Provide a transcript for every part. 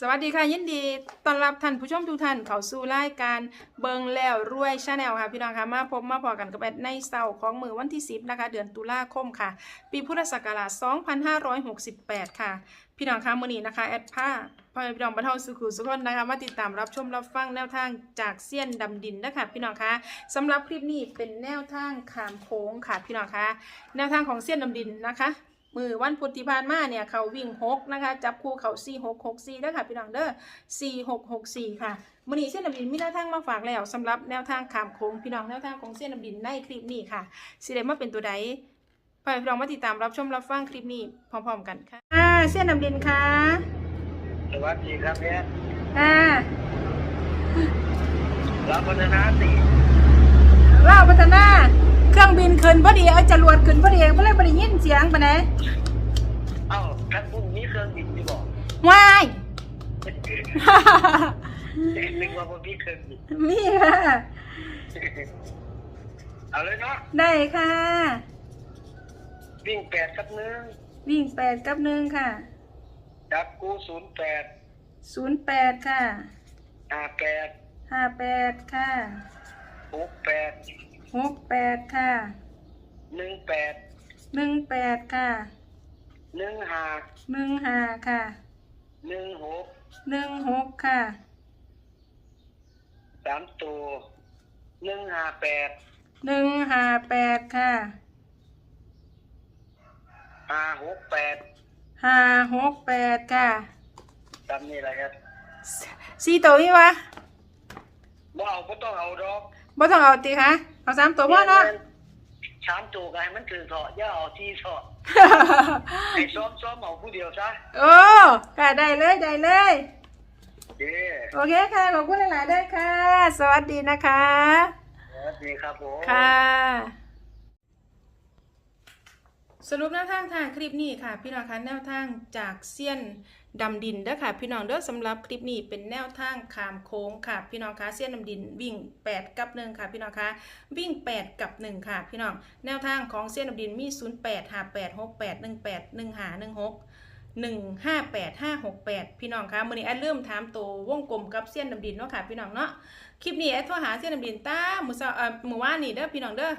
สวัสดีค่ะยินดีต้อนรับท่านผู้ชมทุกท่านเข้าสู่รายการเบิงแล้วรวยชาแนลค่ะพี่น้องค่ะมาพบมาพอกันกับแอดในเสาร์ของมือวันที่ 10นะคะเดือนตุลาคมค่ะ ปีพุทธศักราช 2568 ค่ะ พี่น้องคะมื้อนี้นะคะแอดผ้าพ่อพี่น้องบรรเทาสุขุสุขคนนะคะมาติดตามรับชมรับฟังแนวทางจากเซียนดำดินนะคะพี่น้องคะสำหรับคลิปนี้เป็นแนวทางขามโค้งค่ะพี่น้องคะแนวทางของเซียนดำดินนะคะ มือวันพุธที่ผ่านมาเนี่ยเขาวิ่งหกนะคะ จับคู่เขาสี่หกหกสี่ด้วยค่ะพี่น้องเด้อสี่หกหกสี่ค่ะมือนี้เส้นดำดินมีแนวทางมาฝากแล้วสำหรับแนวทางขามโค้งพี่น้องแนวทางของเส้นดำดินในคลิปนี้ค่ะสิเดมาเป็นตัวใดไปพี่น้องมาติดตามรับชมรับฟังคลิปนี้พร้อม ๆ กันค่ะอ่าเส้นดำดินค่ะสวัสดีครับเนี่ยอ่ารับพัฒนาสิเล่าวพัฒนา เครื่องบินขึ้นพอดีเอาจรวดขึ้นพอดีก็เลยบริยินเสียงปะนะเอ้าท่านพุ่งมีเครื่องบินที่บอกว้ายนึกว่าผมมีเครื่องบินมีค่ะเอาเลยเนาะได้ค่ะ วิ่งแปดกับหนึ่งวิ่งแปดกับหนึ่งค่ะจับกูศูนย์แปดศูนย์แปดค่ะห้าแปดห้าแปดค่ะหกแปด หกแปดค่ะหนึ่งแปดหนึ่งแปดค่ะหนึ่งห้าหนึ่งห้าค่ะหนึ่งหกหนึ่งหกค่ะสามตัวหนึ่งห้าแปดหนึ่งห้าแปดค่ะห้าหกแปดห้าหกแปดค่ะจำนี่อะไรครับสี่ตัวนี่วะบ่เอาก็ต้องเอาดอก บ่ต้องเอาตีคะเอาสามตัวพ่อเนาะสามตัวกันให้มันถือเถอะอย่าเอาที่เถอะให้ซ้อมซ้อมเอาผู้เดียวซะโอ้ค่ะได้เลยได้เลยเย้โอเคค่ะขอบคุณหลายๆด้วยค่ะ สวัสดีนะคะ สวัสดีครับผมค่ะ สรุปแนวทางทางคลิปนี้ค่ะ พี่น้องคะแนวทางจากเซียนดำดินเด้อค่ะ พี่น้องเด้อสำหรับคลิปนี้เป็นแนวทางขามโค้งค่ะ พี่น้องคะเซียนดำดินวิ่ง 8 กับ1ค่ะ พี่น้องคะวิ่ง 8 กับ 1 ค่ะ พี่น้องแนวทางของเซียนดำดินมี 0 8 5 8 6 8 1 8 1 5 1 6หนึ่งห้าแปดห้าหกแปดพี่น้องคะมื่อนี้แอดเริ่มถามตัววงกลมกับเส้ยนดำดินเนาะค่ะพี่น้องเนาะคลิปนี้แอดโทรหาเส้ยนดำดินตาหมือเช้าเอ่อมือว่านนี่เด้อพี่น้องเด้อ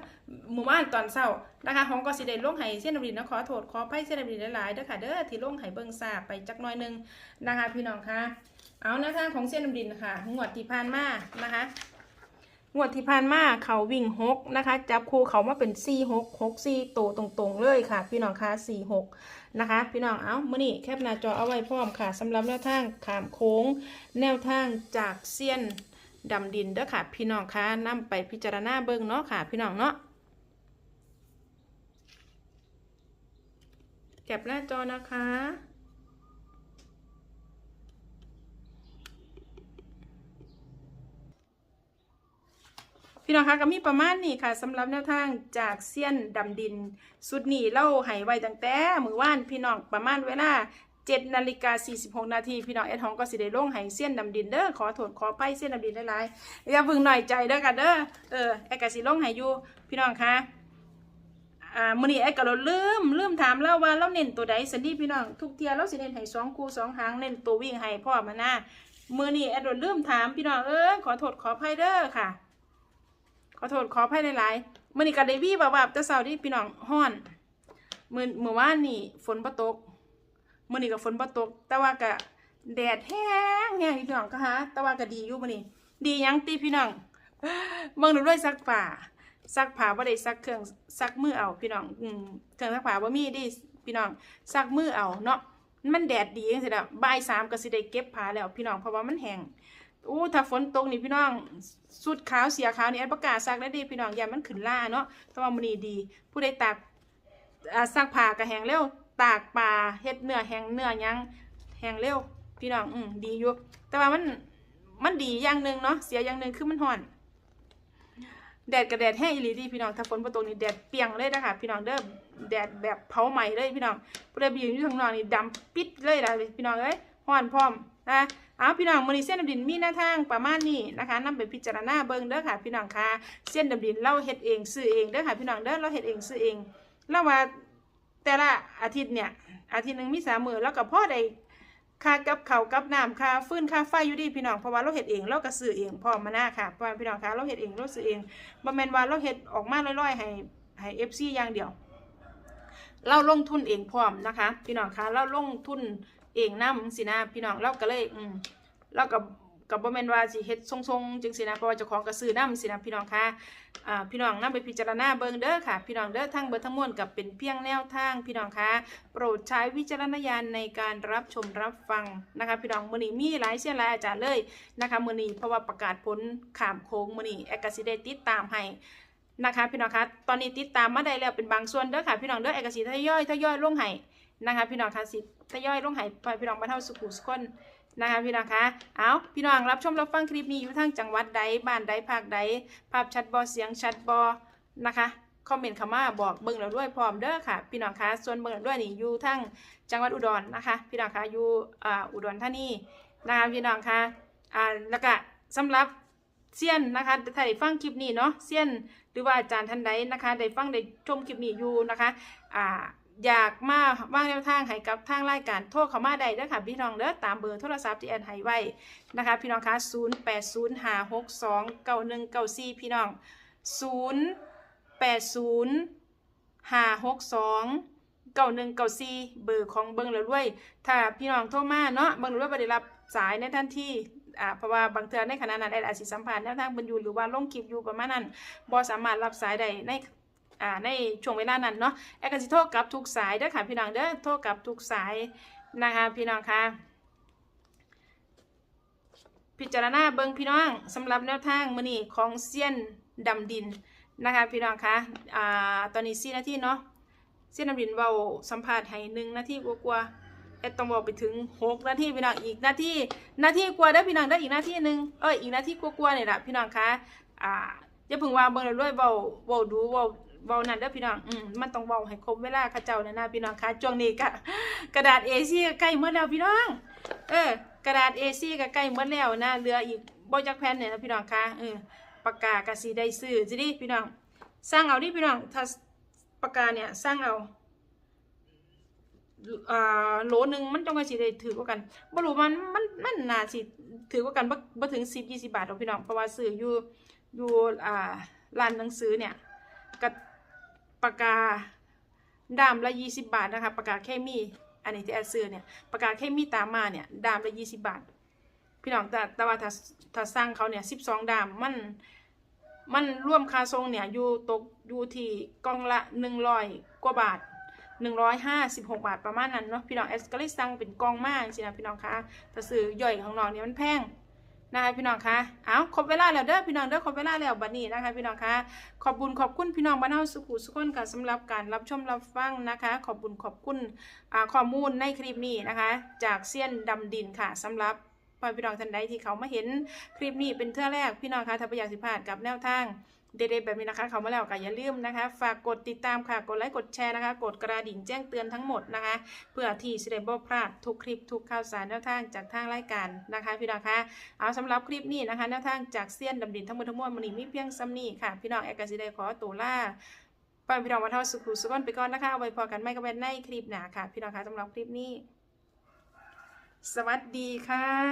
หมือว่านตอนเช้านะคะของก็สิได้ลงให้เส้ยนดำดินนะขอโทษขออภัยเส้ยนดำดินหลายๆเด้อค่ะเด้อที่ลงให้เบิ่งซาไปจักหน้อยนึงนะคะ พี่น้องคะเอาแนวทางของเส้ยนดำดินค่ะงวดที่ผ่านมานะคะ งวดที่ผ่านมาเขาวิ่งหกนะคะ จับคู่เขามาเป็นสี่หกหกสี่โตวตรงๆเลยค่ะ พี่น้องคะสี่หกนะคะ พี่น้องเอามื่อนี้แคปหน้าจอเอาไว้พร้อมค่ะสำหรับแนวทางขามโค้ง แนวทางจากเซียนดำดินเด้อค่ะ พี่น้องคะนำไปพิจารณาเบิ่งเนาะค่ะ พี่น้องเนาะแคปหน้าจอนะคะ พี่น้องคะก็มีประมาณนี้ค่ะสำหรับแนวทางจากเซียนดำดิน สุดนี้เล่าให้ไว้ตั้งแต่มือว่านพี่น้องประมาณเวลา7นาฬิกา46 นาทีพี่น้องแอดฮองก็สิได้ลงให้เซียนดำดินเด้อขอโทษขอไปเซียนดำดินหลายๆอย่าพิ่งหน่อยใจเด้อค่ะเด้อเออแอดก็สิลงให้อยู่พี่น้องคะอ่ามื้อนี้แอดก็ลดลืมลืมถามแล้วว่าเราเน้นตัวใดสันดีพี่น้องทุกเทียเราสิเน้นให้สองคู่สองหางเน้นตัววิ่งให้พ่อมาหนะมื้อนี้แอดลดลืมถามพี่น้องเออขอโทษขออภัยเด้อค่ะ ขอโทษขออภัยหลายๆมื่อนี้ก็ได้วี่บ่าวๆแต่เช้าที่พี่น้องฮ้อนมื้อมื้อวานนี่ฝนบ่ตกมื้อนี้ก็ฝนบ่ตก แต่ว่าก็แดดแห้งแห้งพี่น้องก็ฮะแต่ว่าก็ดีอยู่มื้อนี้ดียังติพี่น้องเบิ่งดูด้วยซักผ้าซักผ้าบ่ได้ซักเครื่องซักมือเอาพี่น้องอืมเครื่องซักผ้าบ่มีดิพี่น้องซักมือเอาเนาะมันแดดดีจังซี่ล่ะบ่ายสามก็สิได้เก็บผ้าแล้วพี่น้องเพราะว่ามันแห้ง อู้ถ้าฝนตกนี่พี่น้องสุดขาวเสียขาวนี่แอนประกาศซักได้ดีพี่น้องอย่ามันขึ้นล่าเนาะแต่ว่ามันนี่ดี ผู้ใดตากอ่าซักผ้ากระแหงเร็วตากปลาเฮ็ดเนื้อแหงเนื้อยังแหงเร็วพี่น้องอืมดีอยู่แต่ว่ามันมันดีอย่างหนึ่งเนาะเสียอย่างหนึ่งคือมันร้อนแดดกับแดดแห้งอีหลีดีพี่น้องถ้าฝนบ่ตกนี่แดดเปียงเลยนะคะพี่น้องเด้อแดดแบบเผาไหม้เลยพี่น้องผู้ใดไปยืนอยู่ข้างนอกนี่ดำปิดเลยล่ะพี่น้องเอ้ยร้อนพร้อมนะ เอาพี่น้องมือนี้เส้นดำดินมีหน้าทางประมาณนี้นะคะนำไปพิจารณาเบิ่งเด้อค่ะ พี่น้องค่ะเส้นดำดินเราเฮ็ดเองซื้อเองเด้อค่ะพี่น้องเด้อเราเฮ็ดเองซื้อเองเราว่าแต่ละอาทิตย์เนี่ยอาทิตย์หนึ่งมีสามมือแล้วก็พ่อได้ค่ากับเขากับน้ำค่าฟื้นค่าไฟอยู่ดีพี่น้องเพราะว่าเราเฮ็ดเองเราก็ซื้อเองพร้อมมาหน้าค่ะพ่อพี่น้องคะเราเฮ็ดเองเราซื้อเองบ่แม่นว่าเราเฮ็ดออกมาลอยๆให้ให้ FC อย่างเดียว เราลงทุนเองพร้อมนะคะ พี่น้องคะเราลงทุน เองนำสินะพี่น้องเราก็เลยอืมเราก็กับบ่แม่นว่าสิเฮ็ดทรงๆจังซี่นะเพราะว่าเจ้าของก็ซื้อนำสินะพี่น้องคะอ่าพี่น้องนำไปพิจารณาเบิ่งเด้อค่ะ พี่น้องเด้อทั้งเบิดทั้งมวลกับเป็นเพียงแนวทางพี่น้องค่ะโปรดใช้วิจารณญาณในการรับชมรับฟังนะคะ พี่น้องมื้อนี้มีหลายเสียหลายอาจารย์เลยนะคะมื้อนี้เพราะว่าประกาศผลข้ามโค้งมื้อนี้แอกสิได้ติดตามให้นะคะ พี่น้องคะตอนนี้ติดตามมาได้แล้วเป็นบางส่วนเด้อค่ะพี่น้องเด้อเอกสีทยอยทยอยลงให้ นะคะ พี่น้องคะสิทยอยลงให้ไปพี่น้องบรรเทาสุขุสุขคนนะคะพี่น้องคะ เอาพี่น้องรับชมรับฟังคลิปนี้อยู่ทางจังหวัดใดบ้านใดภาคใด ภาพชัดบอเสียงชัดบอนะคะคอมเมนต์เข้ามาบอกเบิ่งเราด้วยพร้อมเด้อค่ะ พี่น้องคะส่วนเบิ่งเราด้วยนี่อยู่ทางจังหวัดอุดรนะคะ พี่น้องคะอยู่อ่าอุดรธานีนะคะพี่น้องคะอ่าแล้วก็สำหรับเซียนนะคะถ้าได้ฟังคลิปนี้เนาะเซียนหรือว่าอาจารย์ท่านใดนะคะได้ฟังได้ชมคลิปนี้อยู่นะคะอ่า อยากมาว่างแนวทางให้กับทางรายการโทรเข้ามาได้เด้อค่ะพี่น้องเด้อตามเบอร์โทรศัพท์ที่แอนให้ไว้นะคะ พี่น้องคะ0805629194 พี่น้อง 0805629194 เบอร์ของเบิงแล้วด้วยถ้าพี่น้องโทรมาเนาะเบิงแล้วด้วยบ่ได้รับสายในทันทีอ่าเพราะว่าบางเทื่อในขณะนั้นแอดอาจสิสัมภาษณ์แนวทางบิ่นอยู่หรือว่าลงคลิปอยู่ประมาณนั้นบ่สามารถรับสายได้ใน อ่าในช่วงเวลานั้นเนาะแอร์กสิโทรกับทุกสายเด้อค่ะพี่น้องเด้อโทรกับทุกสายนะคะพี่น้องคะพิจารณาเบิงพี่น้องสำหรับแนวทางมื้อนี้ของเซียนดำดินนะคะพี่น้องคะอ่าตอนนี้4นาทีเนาะเซียนดำดินเว้าสัมภาษณ์ให้1นาทีกว่าๆแอดต้องบอกไปถึง6นาทีพี่น้องอีกนาทีนาทีกว่าเด้พี่น้องเด้อีกนาทีหนึ่งเอ้ยอีกนาทีกว่าๆเนี่ยละพี่น้องคะอ่าอย่าเพิ่งว่าเบิ่งแล้วรวยเว้าเว้าดูเว้า เว้านั่นเด้อพี่น้องอืมมันต้องเว้าให้ครบเวลาเขาเจ้านั่นนะพี่น้องคะช่วงนี้ก็กระดาษ A4 ก็ใกล้หมดแล้วพี่น้อง เออ กระดาษ A4 ก็ใกล้หมดแล้วนะเหลืออีกบ่จักแผ่นเนี่ยนะพี่น้องคะเออปากกาก็สิได้ซื้อสิดิพี่น้องสร้างเอาดิพี่น้องถ้าปากกาเนี่ยสร้างเอาอ่าโหลหนึงมันจงว่าสิได้ถือกว่ากันบ่รู้มันมันมันน่าสิถือกว่ากันบ่บ่ถึง10 20บาทดอกพี่น้องเพราะว่าซื้ออยู่อยู่อ่าร้านหนังสือเนี่ย ปากกาดามละยี่สิบบาทนะคะปากกาเคมีอันนี้ที่แอดซื้อเนี่ยปากกาเคมีตามมาเนี่ยดามละยี่สิบบาท พี่น้องแต่แต่ว่าถ้าถ้าสร้างเขาเนี่ยสิบสองดามมันมันร่วมค่าทรงเนี่ยอยู่ตกอยู่ที่กล่องละหนึ่งร้อยกว่าบาทหนึ่งร้อยห้าสิบหกบาทประมาณนั้นเนาะพี่น้องแอดก็เลยสั่งเป็นกล่องมากสินะพี่น้องคะถ้าซื้อย่อยของน้องเนี่ยมันแพง นะคะพี่น้องคะเอาครบเวลาแล้วเด้อพี่น้องเด้อครบเวลาแล้วบัดนี้นะคะ พี่น้องคะขอบบุญขอบคุณพี่น้องบ้านเฮาสุขุสุขคนค่ะสำหรับการรับชมรับฟังนะคะ ขอบบุญขอบคุณข้อมูลในคลิปนี้นะคะ จากเซียนดำดินค่ะสำหรับพ่อพี่น้องท่านใดที่เขามาเห็นคลิปนี้เป็นเทื่าแรกพี่น้องคะถ้าประหยัดสิพลาดกับแนวทาง เด็ดๆแบบนี้นะคะเขามาแล้วก็อย่าลืมนะคะ ฝากกดติดตามค่ะ กดไลค์ กดแชร์นะคะ กดกระดิ่งแจ้งเตือนทั้งหมดนะคะ เพื่อที่จะได้บ่พลาดทุกคลิปทุกข่าวสารแนวทางจากทางรายการนะคะ พี่น้องคะเอาสำหรับคลิปนี้นะคะแนวทางจากเซียนดำดินทั้งหมดทั้งมวลมันนี้มีเพียงซ้ำนี้ค่ะ พี่น้องแอกาซิได้ขอตัวล่าไปพี่น้องมาเท่าสุขุสุขอนไปก่อนนะคะเอาไว้พอกันไม่ก็เป็นในคลิปหนาค่ะ พี่น้องคะสำหรับคลิปนี้ สวัสดีค่ะ